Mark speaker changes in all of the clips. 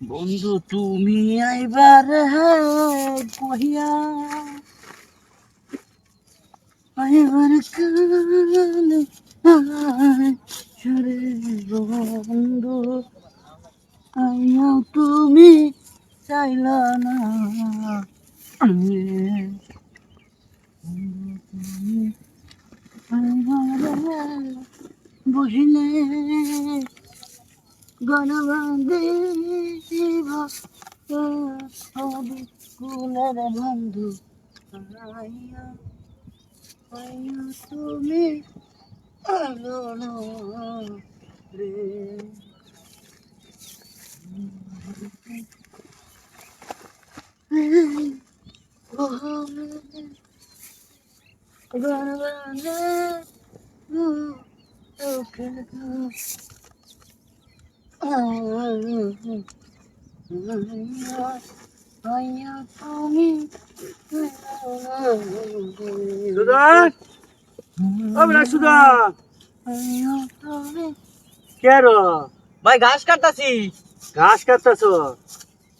Speaker 1: বন্ধু তুমি আইবার কহিয়া আইবার বন্ধু। আইয়া তুমি চাইল না আমি। বহিলে গণবন্দী কুলের বন্ধু তুমি আলো রে
Speaker 2: অবিনাশ সুধন কেন
Speaker 1: ভাই ঘাস কাটতাছি।
Speaker 2: ঘাস কাটতেছ?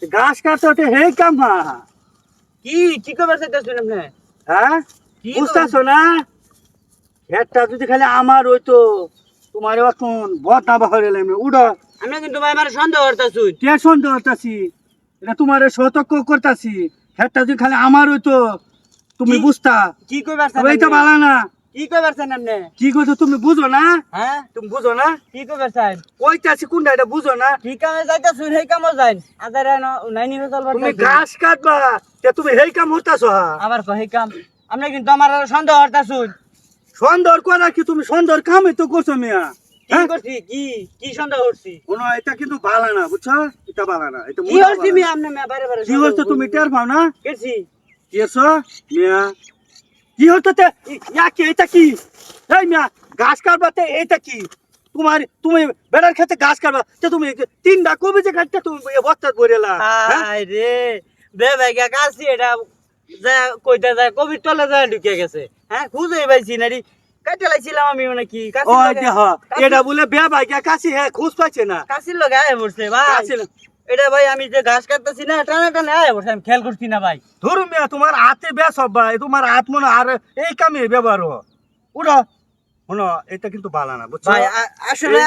Speaker 2: ঘাস কাটতে হে কামা।
Speaker 1: কি কি খবর চাইতেছেন আপনি
Speaker 2: হ্যাঁ? বুঝতেছ না? খেতটা যদি খালি আমার হইতো তোমার এখন বদনা বাহর এলাম উড়ো।
Speaker 1: আমি কিন্তু ভাই আমার সন্দেহ করতেছুন
Speaker 2: কে সন্দেহ করতাছি? এটা তোমার সতর্ক করতাছি। যদি খালি আমার হইতো তুমি বুঝতা?
Speaker 1: কি কইবার
Speaker 2: এটা
Speaker 1: আপনি?
Speaker 2: বালা না।
Speaker 1: কি কইবার চান আপনি
Speaker 2: কি তুমি বুঝো না?
Speaker 1: হ্যাঁ
Speaker 2: তুমি বুঝো না?
Speaker 1: কি কইবার চান
Speaker 2: কইতাছি কোনটা এটা বুঝো না?
Speaker 1: কি কামে সেই কামও যাইন। আদার নাইনি চলবার
Speaker 2: তুমি ঘাস কাটবা তে তুমি হেই কাম হতাছ
Speaker 1: আবার কই কাম? আপনি কিন্তু আমার সন্দেহ করতেছুন
Speaker 2: সুন্দর করা কি তুমি সুন্দর কামই তো করছ মিয়া
Speaker 1: কি
Speaker 2: হ্যাঁ?
Speaker 1: করছি? কি? কি সন্দেহ করছি?
Speaker 2: কোনো এটা কিন্তু ভালো না বুঝছ? এটা ভালো না এটা
Speaker 1: কি করছি
Speaker 2: ভালো
Speaker 1: আপনি? মে বারে বারে
Speaker 2: কি হচ্ছে তুমি টের পাও না?
Speaker 1: করছি।
Speaker 2: কি হচ্ছে মিয়া কি হচ্ছে ইয়া কি? এটা কি? এই মিয়া ঘাস কাটবাতে এটা কি? তোমার তুমি বেড়ার খেতে ঘাস কাটবা তে তুমি তিনটা কবি যে কাটতে তুমি এ বস্তাত ভরেলা হ্যাঁ?
Speaker 1: রে বে ভাই গা কাছি এটা যা কইতে যায় কবির তলে যায় ঢুকে গেছে। হ্যাঁ খুঁজে পাইছি না কাটে লাইছিলাম আমি মানে কি?
Speaker 2: এটা বলে বে ভাই কাশি হ্যাঁ পাইছে না।
Speaker 1: কাশির লগে আয় পড়ছে ভাই। এটা ভাই আমি যে ঘাস কাটতেছি না টানা টানা আয় পড়ছে আমি খেয়াল করছি না ভাই।
Speaker 2: ধরুন মিয়া তোমার হাতে ভাই তোমার হাত মনে আর এই কামে ব্যবহার শোনো এটা কিন্তু না বুঝছ?
Speaker 1: ভাই আসলে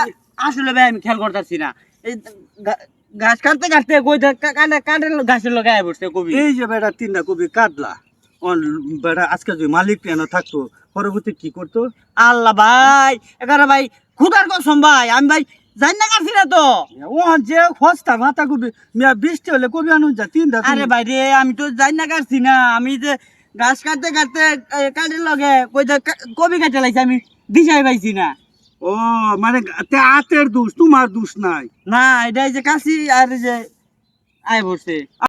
Speaker 1: আসলে ভাই আমি খেয়াল করতেছি না। এই ঘাস কাটতে কাটতে কাটে কাটে ঘাসের লগে আয় পড়ছে কবি।
Speaker 2: এই যে বেটা তিনটা কবি কাটলা। বেটা আজকে যদি মালিক কেন থাকতো পরবর্তী কি করতো?
Speaker 1: আল্লাহ ভাই এখানে ভাই খুদার কসম ভাই আমি ভাই জানি না না তো?
Speaker 2: ও যে কবি মিয়া বৃষ্টি হলে কবি আনু যা তিনটা তুমি-
Speaker 1: আরে ভাই রে আমি তো জানি না না আমি যে ঘাস কাটতে কাটতে কাটের লগে কবি কাটে লাইছি আমি দিশাই পাইছি না।
Speaker 2: ও মানে তে হাতের দোষ তোমার দোষ নাই।
Speaker 1: না এটা যে কাশি আর যে আয় পড়ছে